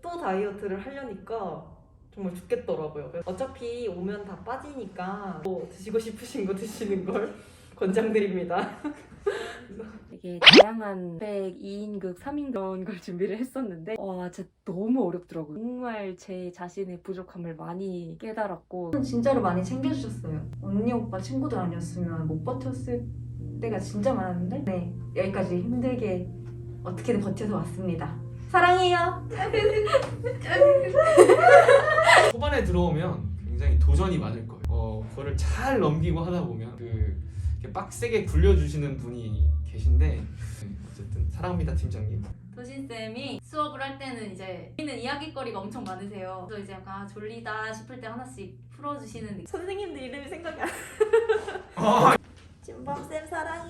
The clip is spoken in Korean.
또 다이어트를 하려니까 정말 죽겠더라고요. 어차피 오면 다 빠지니까 뭐 드시고 싶으신 거 드시는 걸 권장드립니다. 되게 다양한 100, 2인극, 3인극 걸 준비를 했었는데 와 진짜 너무 어렵더라고요. 정말 제 자신의 부족함을 많이 깨달았고 진짜로 많이 챙겨주셨어요. 언니 오빠 친구들 아니었으면 못 버텼을 때가 진짜 많았는데 네 여기까지 힘들게 어떻게든 버텨서 왔습니다. 사랑해요. 초반에 들어오면 굉장히 도전이 많을 거예요. 어, 그거를 잘 넘기고 하다 보면 그 이렇게 빡세게 굴려주시는 분이 계신데 네, 어쨌든 사랑합니다 팀장님. 도신쌤이 수업을 할 때는 이제 우리는 이야기거리가 엄청 많으세요. 그래서 이제 약간 아, 졸리다 싶을 때 하나씩 풀어주시는. 선생님들 이름이 생각이 안 나. 찐범쌤 사랑해.